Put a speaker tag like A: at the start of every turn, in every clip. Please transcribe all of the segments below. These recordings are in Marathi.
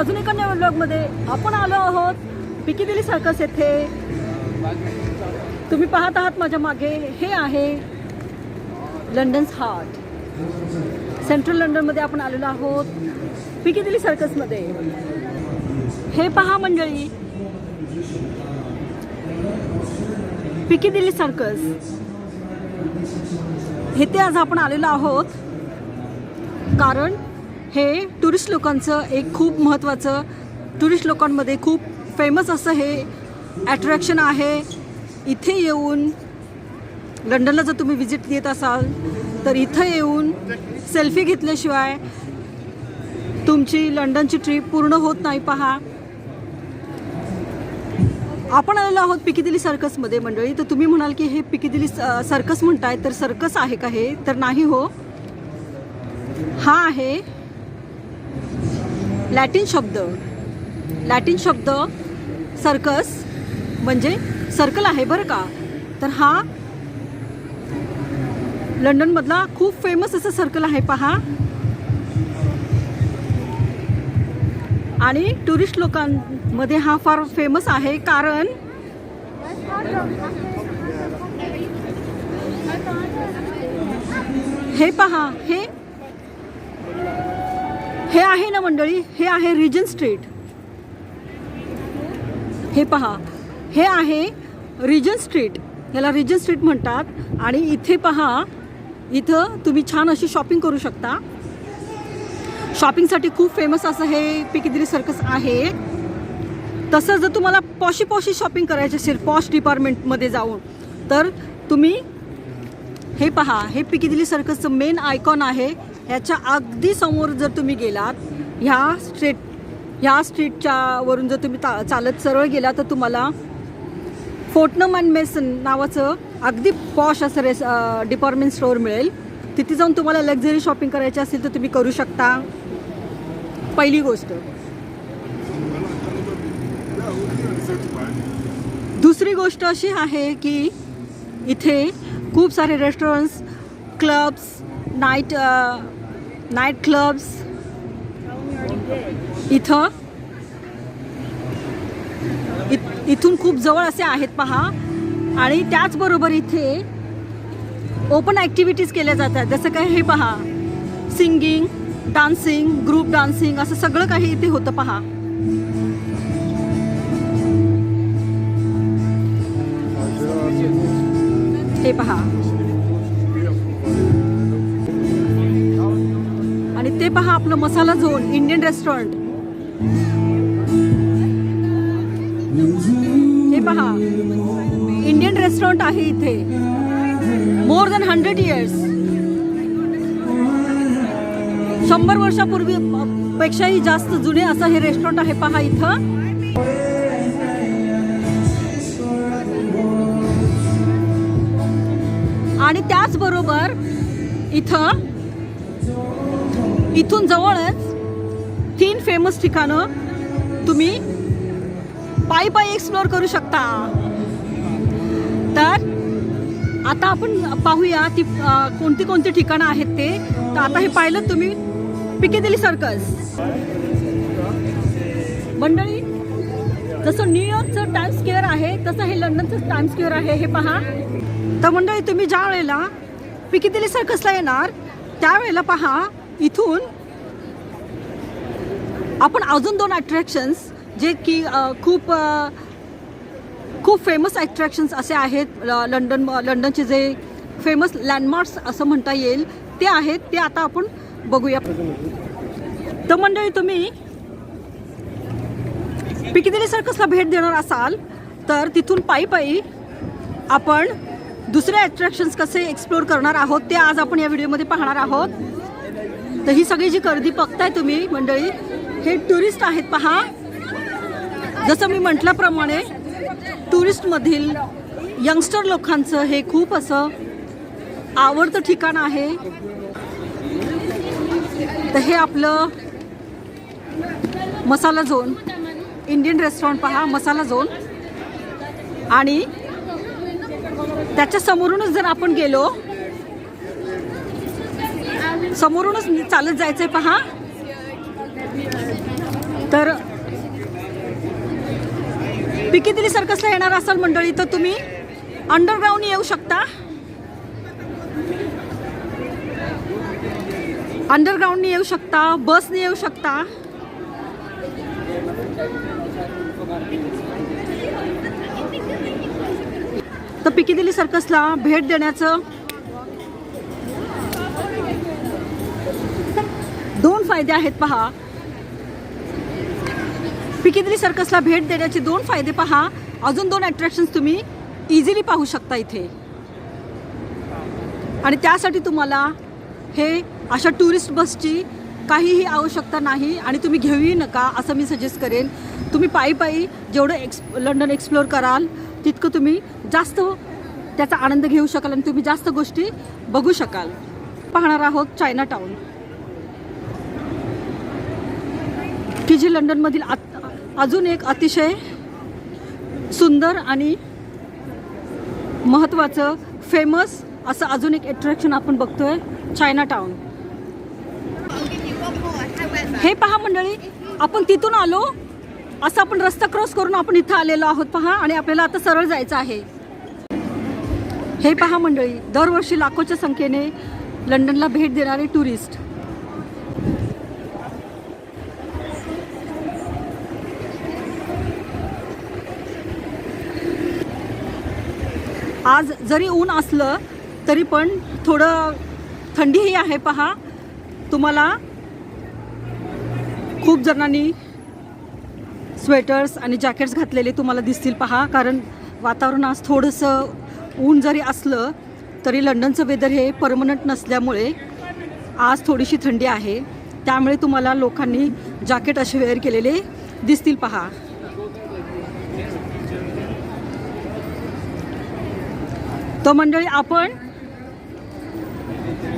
A: अजून एका नव्या ब्लॉगमध्ये आपण आलो आहोत. पिकीदिली सर्कस येथे. तुम्ही पाहत आहात माझ्या मागे. हे आहे लंडन्स हार्ट सेंट्रल लंडनमध्ये आपण आलेलो आहोत. पिकीदिली सर्कसमध्ये हे पहा मंडळी. पिकीदिली सर्कस इथे आज आपण आलेलो आहोत. कारण हे टुरिस्ट लोकांचं एक खूप महत्त्वाचं टुरिस्ट लोकांमध्ये खूप फेमस असं हे ॲट्रॅक्शन आहे. इथे येऊन लंडनला जर तुम्ही विजिट देत असाल तर इथं येऊन सेल्फी घेतल्याशिवाय तुमची लंडनची ट्रिप पूर्ण होत नाही पहा. आपण आलेलो आहोत पिकिदिली सर्कसमध्ये मंडळी. तर तुम्ही म्हणाल की हे पिकिदिली सर्कस म्हणताय तर सर्कस आहे का हे? तर नाही हो. हा आहे. लॅटिन शब्द. लॅटिन शब्द सर्कस म्हणजे सर्कल आहे बरं का? तर हा लंडनमधला खूप फेमस असं सर्कल आहे पहा. आणि टुरिस्ट लोकांमध्ये हा फार फेमस आहे कारण हे पहा हे हे आहे ना मंडळी हे आहे रिजन स्ट्रीट हे पहा हे आहे रिजन स्ट्रीट याला रिजन स्ट्रीट म्हणतात. आणि इथे पहा इथं तुम्ही छान अशी शॉपिंग करू शकता. शॉपिंगसाठी खूप फेमस असं हे पिकिदिरी सर्कस आहे. तसं जर तुम्हाला पॉशी पॉशी शॉपिंग करायची असेल पॉश डिपार्टमेंटमध्ये जाऊन तर तुम्ही हे पहा हे पिकिदिली सर्कसचं मेन आयकॉन आहे. ह्याच्या अगदी समोर जर तुम्ही गेलात ह्या स्ट्रीट ह्या स्ट्रीटच्या वरून जर तुम्ही ता चालत सरळ गेला तर तुम्हाला फोर्टनम अँड मेसन नावाचं अगदी पॉश असं रेस डिपार्टमेंट स्टोअर मिळेल. तिथे जाऊन तुम्हाला लक्झरी शॉपिंग करायची असेल तर तुम्ही करू शकता. पहिली गोष्ट. दुसरी गोष्ट अशी आहे की इथे खूप सारे restaurants clubs night night clubs इथं? इथून खूप जवळ असे आहेत पहा. आणि त्याचबरोबर इथे ओपन ॲक्टिव्हिटीज केल्या जातात. जसं काय हे पहा. सिंगिंग डान्सिंग ग्रुप डान्सिंग असं सगळं काही इथे होतं पहा. हे पहा. पहा आपलं मसाला झोन इंडियन रेस्टॉरंट हे पहा इंडियन रेस्टॉरंट आहे इथे. मोर दॅन हंड्रेड इयर्स शंभर वर्षापूर्वी पेक्षाही जास्त जुने असं हे रेस्टॉरंट आहे पहा इथं. आणि त्याचबरोबर इथं इथून जवळच तीन फेमस ठिकाणं तुम्ही पायी पायी एक्सप्लोअर करू शकता. तर आता आपण पाहूया ती कोणती कोणती ठिकाणं आहेत ते. तर आता हे पाहिलं तुम्ही पिकेदिली सर्कस मंडळी जसं न्यूयॉर्कचं टाइम स्क्वेअर आहे तसं हे लंडनचं टाइम स्क्वेअर आहे हे पहा. तर मंडळी तुम्ही ज्या वेळेला पिकेदिली सर्कसला येणार त्यावेळेला पहा इथून आपण अजून दोन अट्रॅक्शन्स जे की खूप खूप फेमस अट्रॅक्शन्स असे आहेत. लंडन लंडनचे जे फेमस लँडमार्क्स असं म्हणता येईल ते आहेत. ते आता आपण बघूया. तर मंडळी तुम्ही पिकिदिली सर्कसला भेट देणार असाल तर तिथून पायी पायी आपण दुसरे अट्रॅक्शन्स कसे एक्सप्लोर करणार आहोत ते आज आपण या व्हिडिओमध्ये पाहणार आहोत. तर ही सगळी जी गर्दी बघताय तुम्ही मंडळी हे टुरिस्ट आहेत पहा. जसं मी म्हटल्याप्रमाणे टुरिस्टमधील यंगस्टर लोकांचं हे खूप असं आवडतं ठिकाण आहे. तर हे आपलं मसाला झोन. इंडियन रेस्टॉरंट पहा मसाला झोन. आणि त्याच्या समोरूनच जर आपण गेलो समोरूनच नि- चालत जायचंय पहा. तर पिकेदिली सर्कसला येणार असाल मंडळी तर तुम्ही? अंडरग्राऊंड येऊ शकता. अंडरग्राऊंडने येऊ शकता बसने येऊ शकता. तर पिकेदिली सर्कसला भेट देण्याचं फायदे आहेत पहा. पिकेदिली सर्कसला भेट देण्याचे दोन फायदे पहा. अजून दोन अट्रॅक्शन्स तुम्ही इझिली पाहू शकता इथे. आणि त्यासाठी तुम्हाला हे अशा टुरिस्ट बसची काहीही आवश्यकता नाही आणि तुम्ही घेऊही नका असं मी सजेस्ट करेन. तुम्ही पायी पायी जेवढं एक्स लंडन एक्सप्लोअर कराल तितकं तुम्ही जास्त त्याचा आनंद घेऊ शकाल आणि तुम्ही जास्त गोष्टी बघू शकाल. पाहणार आहोत चायना टाऊन जी लंडनमधील आ अजून एक अतिशय सुंदर आणि महत्त्वाचं फेमस असं अजून एक अट्रॅक्शन आपण बघतोय चायना टाऊन हे पहा मंडळी आपण तिथून आलो असं आपण रस्ता क्रॉस करून आपण इथं आलेलो आहोत पहा आणि आपल्याला आता सरळ जायचं आहे. हे पहा मंडळी दरवर्षी लाखोच्या संख्येने लंडनला भेट देणारे टुरिस्ट आज जरी ऊन असलं तरी पण थोडं थंडीही आहे पहा. तुम्हाला खूप जणांनी स्वेटर्स आणि जॅकेट्स घातलेले तुम्हाला दिसतील पहा. कारण वातावरण आज थोडंसं ऊन जरी असलं तरी लंडनचं वेदर हे परमनंट नसल्यामुळे आज थोडीशी थंडी आहे. त्यामुळे तुम्हाला लोकांनी जॅकेट असे वेअर केलेले दिसतील पहा. तर मंडळी आपण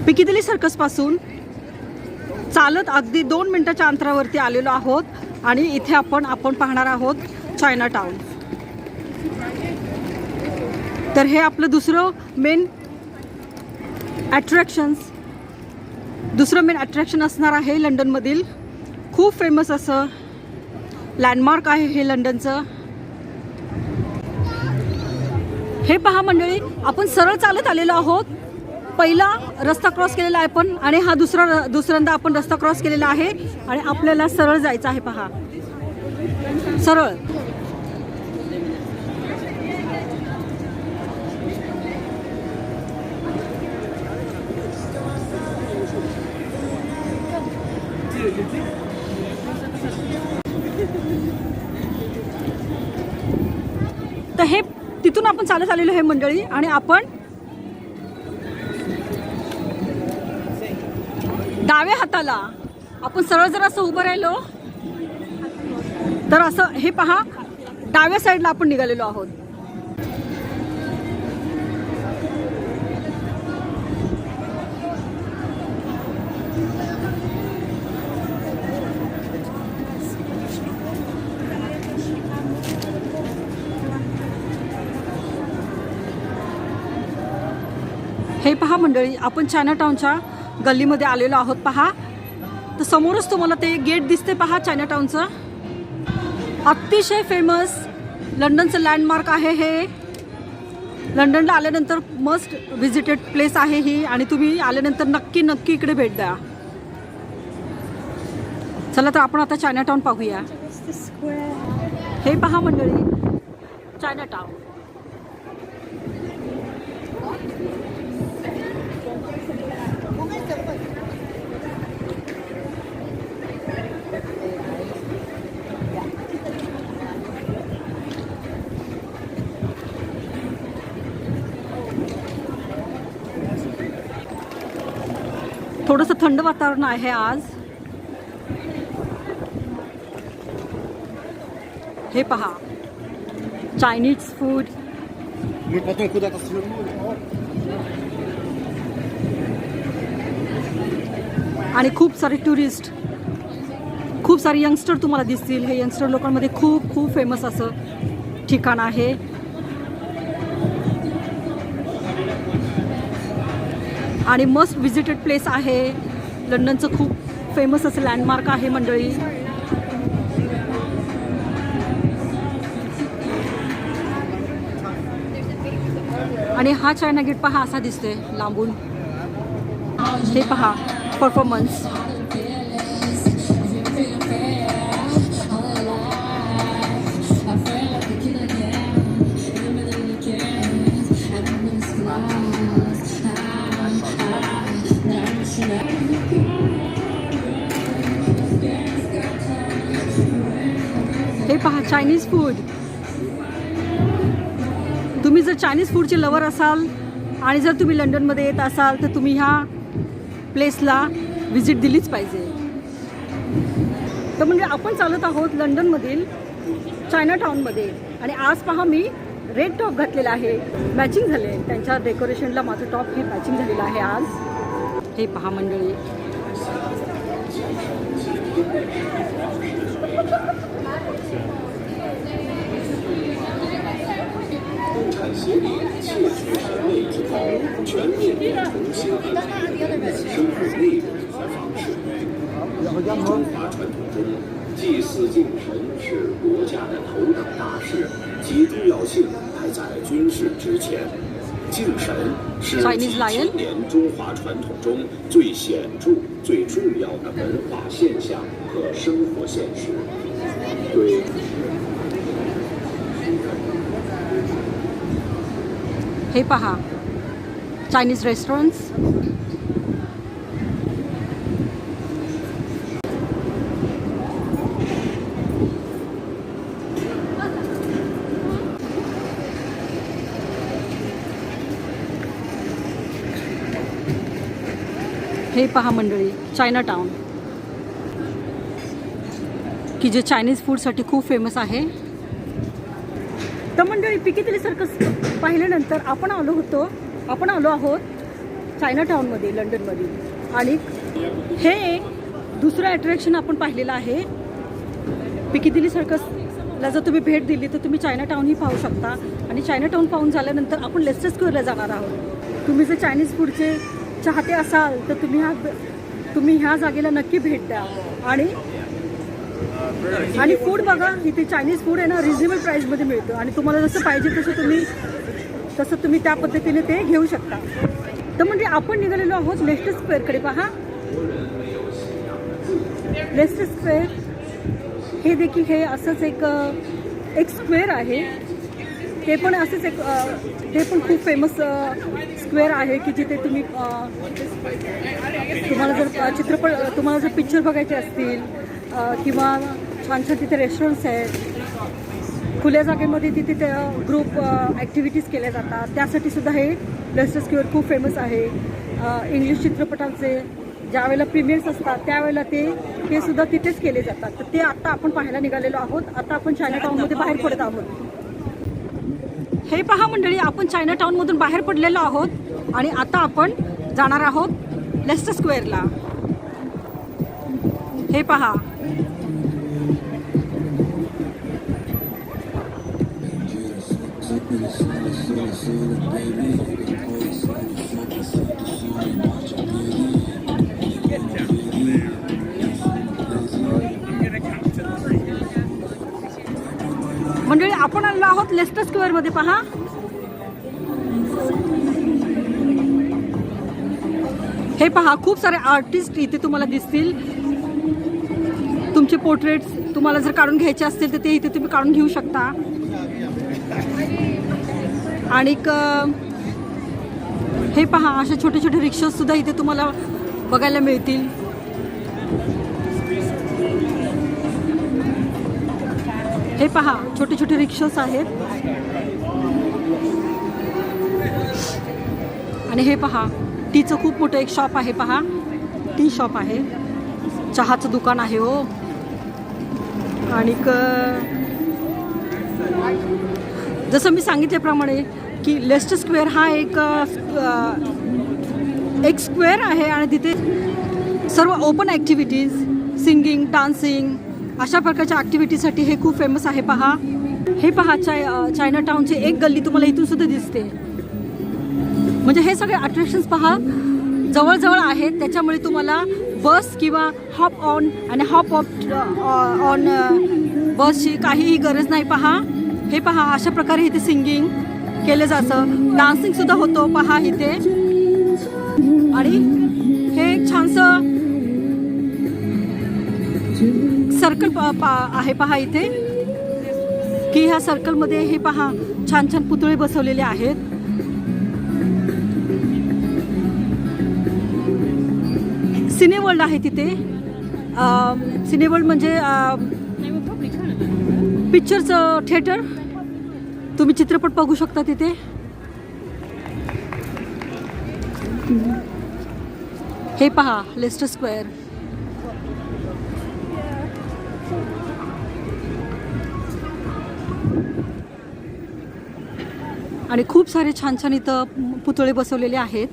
A: पिकिदिली सर्कसपासून चालत अगदी दोन मिनटाच्या अंतरावरती आलेलो आहोत आणि इथे आपण आपण पाहणार आहोत चायना टाऊन तर हे आपलं दुसरं मेन ॲट्रॅक्शन्स दुसरं मेन अट्रॅक्शन असणार आहे लंडनमधील. खूप फेमस असं लँडमार्क आहे हे लंडनचं. हे पहा मंडळी आपण सरळ चालत आलेलो आहोत. पहिला रस्ता क्रॉस केलेला आहे पण आणि हा दुसरा दुसऱ्यांदा आपण रस्ता क्रॉस केलेला आहे. आणि आपल्याला सरळ जायचं आहे पहा. सरळ. इथून तिथून आपण चालत आलेलो हे मंडळी आणि आपण डाव्या हाताला आपण सरळ जर असं उभं राहिलो. तर असं हे पहा डाव्या साईडला आपण निघालेलो आहोत. पहा मंडळी आपण चायना टाऊनच्या गल्लीमध्ये आलेलो आहोत. पहा. तर समोरच तुम्हाला ते गेट दिसते पहा चायना टाऊनचं अतिशय फेमस लंडनचं लँडमार्क आहे हे. लंडनला आल्यानंतर मस्ट व्हिजिटेड प्लेस आहे ही आणि तुम्ही आल्यानंतर नक्की नक्की इकडे भेट द्या. चला तर आपण आता चायना टाऊन पाहूया. हे पहा मंडळी चायना टाऊन थोडंसं थंड वातावरण आहे आज. हे पहा. Chinese food. आणि खूप सारे टुरिस्ट खूप सारे यंगस्टर तुम्हाला दिसतील. हे यंगस्टर लोकांमध्ये खूप खूप फेमस असं ठिकाण आहे. आणि मस्ट विजिटेड प्लेस आहे. लंडनचं खूप फेमस असं लँडमार्क आहे मंडळी. आणि हा चायना गेट पहा असा दिसतोय लांबून. हे पहा परफॉर्मन्स चायनीज फूड तुम्ही जर चायनीज फूडचे लवर असाल आणि जर तुम्ही लंडनमध्ये येत असाल तर तुम्ही ह्या प्लेसला व्हिजिट दिलीच पाहिजे. तर म्हणजे आपण चालत आहोत लंडनमधील चायना टाऊनमध्ये आणि आज पहा मी रेड टॉप घातलेला आहे. मॅचिंग झाले. त्यांच्या डेकोरेशनला माझं टॉप हे मॅचिंग झालेलं आहे आज. हे पहा मंडळी.
B: 协力窃取神内以全面的重新安排人们的生活内容和方式中华传统中祭祀敬神是国家的头等大事其重要性排在军事之前敬神是几千年中华传统中最显著最重要的文化现象和生活现实对
A: हे पहा. चायनीज रेस्टॉरंट्स हे पहा मंडळी चायना टाऊन की जे चायनीज फूडसाठी खूप फेमस आहे. तर मंडळी पिकेतली सर्कस पाहिल्यानंतर आपण आलो होतो आपण आलो आहोत चायना टाऊनमध्ये लंडनमध्ये. आणि हे एक दुसरं अट्रॅक्शन आपण पाहिलेलं आहे. पिकेदिली सर्कसला जर तुम्ही भेट दिली तर तुम्ही चायना टाऊनही पाहू शकता. आणि चायना टाऊन पाहून झाल्यानंतर आपण लेस्टर स्क्वेअरला जाणार आहोत. तुम्ही जर चायनीज फूडचे चाहते असाल तर तुम्ही ह्या तुम्ही ह्या जागेला नक्की भेट द्या. आणि आणि फूड बघा इथे चायनीज फूड आहे ना रिजनेबल प्राईसमध्ये मिळतं. आणि तुम्हाला जसं पाहिजे तसं तुम्ही तसं तुम्ही त्या पद्धतीने ते घेऊ शकता. तर म्हणजे आपण निघालेलो आहोत लेस्ट स्क्वेअरकडे पहा. लेस्ट स्क्वेअर हे देखील हे असंच एक एक स्क्वेअर आहे. ते पण असंच एक ते पण खूप फेमस स्क्वेअर आहे की जिथे तुम्ही तुम्हाला जर चित्रपट तुम्हाला जर पिक्चर बघायचे असतील किंवा छान छान तिथे रेस्टॉरंट्स आहेत. खुल्या जागेमध्ये तिथे त्या ग्रुप ॲक्टिव्हिटीज केल्या जातात. त्यासाठी सुद्धा हे लेस्टर स्क्वेअर खूप फेमस आहे. इंग्लिश चित्रपटांचे ज्या वेळेला प्रीमियर्स असतात त्यावेळेला ते ते सुद्धा तिथेच केले जातात. तर ते आता आपण पाहायला निघालेलो आहोत. आता आपण चायना टाऊनमध्ये बाहेर पडत आहोत. हे पहा मंडळी आपण चायना टाऊनमधून बाहेर पडलेलो आहोत आणि आता आपण जाणार आहोत लेस्टर स्क्वेअरला हे पहा. मंडळी आपण आलेलो आहोत लेस्टर स्क्वेअरमध्ये पहा. हे पहा खूप सारे आर्टिस्ट इथे तुम्हाला दिसतील. तुमचे पोर्ट्रेट्स तुम्हाला जर काढून घ्यायचे असतील तर ते इथे तुम्ही काढून घेऊ शकता. आणि हे पहा असे छोटे छोटे रिक्षासुद्धा इथे तुम्हाला बघायला मिळतील. हे पहा छोटे छोटे रिक्षास आहेत. आणि हे पहा टीचं खूप मोठं एक शॉप आहे पहा. टी शॉप आहे. चहाचं दुकान आहे हो. आणि जसं मी सांगितल्याप्रमाणे की लेस्टर स्क्वेअर हा एक एक स्क्वेअर आहे आणि तिथे सर्व ओपन ॲक्टिव्हिटीज सिंगिंग डान्सिंग अशा प्रकारच्या ॲक्टिव्हिटीसाठी हे खूप फेमस आहे. पहा हे पहा चाय चायना टाऊनची एक गल्ली तुम्हाला इथून सुद्धा दिसते. म्हणजे हे सगळे अट्रॅक्शन्स पहा जवळजवळ आहेत. त्याच्यामुळे तुम्हाला बस किंवा हॉप ऑन आणि हॉप ऑफ ऑन बसची काहीही गरज नाही. पहा हे पहा अशा प्रकारे इथे सिंगिंग केलं जातं. डान्सिंग सुद्धा होतो. पहा इथे. आणि हे एक छानसं सर्कल पा- पा- आहे पहा इथे. की ह्या सर्कलमध्ये हे पहा छान छान पुतळे बसवलेले आहेत. सिनेवर्ल्ड आहे तिथे. सिनेवर्ल्ड म्हणजे पिक्चरचं थिएटर तुम्ही चित्रपट बघू शकता तिथे. हे पहा लेस्टर स्क्वेअर. आणि खूप सारे छान छान इथं पुतळे बसवलेले आहेत.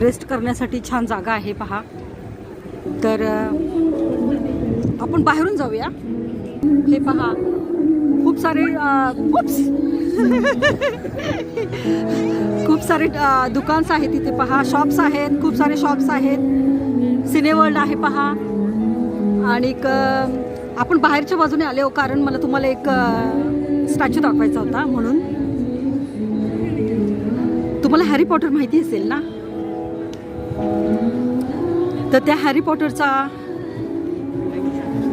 A: रेस्ट करण्यासाठी छान जागा आहे पहा. तर आपण बाहेरून जाऊया. हे पहा. खूप सारे अ, खूप सारे दुकान्स आहेत इथे पहा. शॉप्स आहेत खूप सारे शॉप्स आहेत. सिनेवर्ल्ड आहे पहा. आणि आपण बाहेरच्या बाजूने आले हो कारण मला तुम्हाला एक स्टॅच्यू दाखवायचा होता म्हणून. तुम्हाला हॅरी पॉटर माहिती असेल ना? तर त्या हॅरी पॉटरचा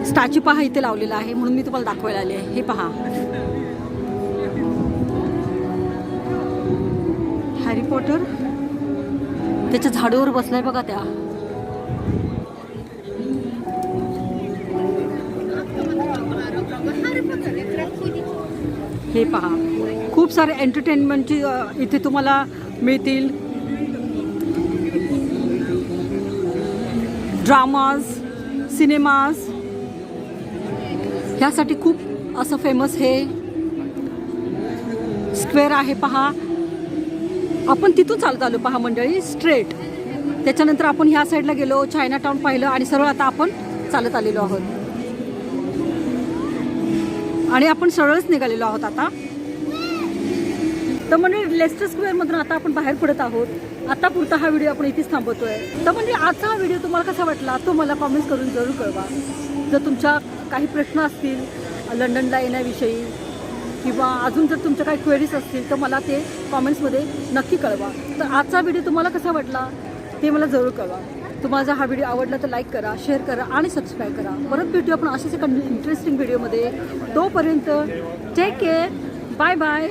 A: स्टॅच्यू पहा इथे लावलेला आहे म्हणून मी तुम्हाला दाखवायला आले आहे. हे पहा. Harry Potter. त्याच्या झाडावर बसलाय बघा त्या. हे पहा. खूप सारे एंटरटेनमेंटची इथे तुम्हाला मिळतील. ड्रामाज सिनेमाज ह्यासाठी खूप असं फेमस हे स्क्वेअर आहे पहा. आपण तिथून चालत आलो पहा मंडळी स्ट्रेट त्याच्यानंतर आपण ह्या साईडला गेलो चायना टाऊन पाहिलं आणि सरळ आता आपण चालत आलेलो आहोत. आणि आपण सरळच निघालेलो आहोत आता. तर म्हणजे लेस्टर स्क्वेअरमधून आता आपण बाहेर पडत आहोत. आता पुरता हा व्हिडिओ आपण इथेच थांबवतोय. तर म्हणजे आजचा हा व्हिडिओ तुम्हाला कसा वाटला तो मला कॉमेंट करून जरूर कळवा. जर तुमच्या काही प्रश्न असतील लंडनला येण्याविषयी किंवा अजून जर तुमच्या काही क्वेरीज असतील तर मला ते कॉमेंट्समध्ये नक्की कळवा. तर आजचा व्हिडिओ तुम्हाला कसा वाटला ते मला जरूर कळवा. तुम्हाला जर हा व्हिडिओ आवडला तर लाईक करा शेअर करा आणि सबस्क्राईब करा. परत भेटू आपण अशाच एका इंटरेस्टिंग व्हिडिओमध्ये तोपर्यंत टेक केअर बाय बाय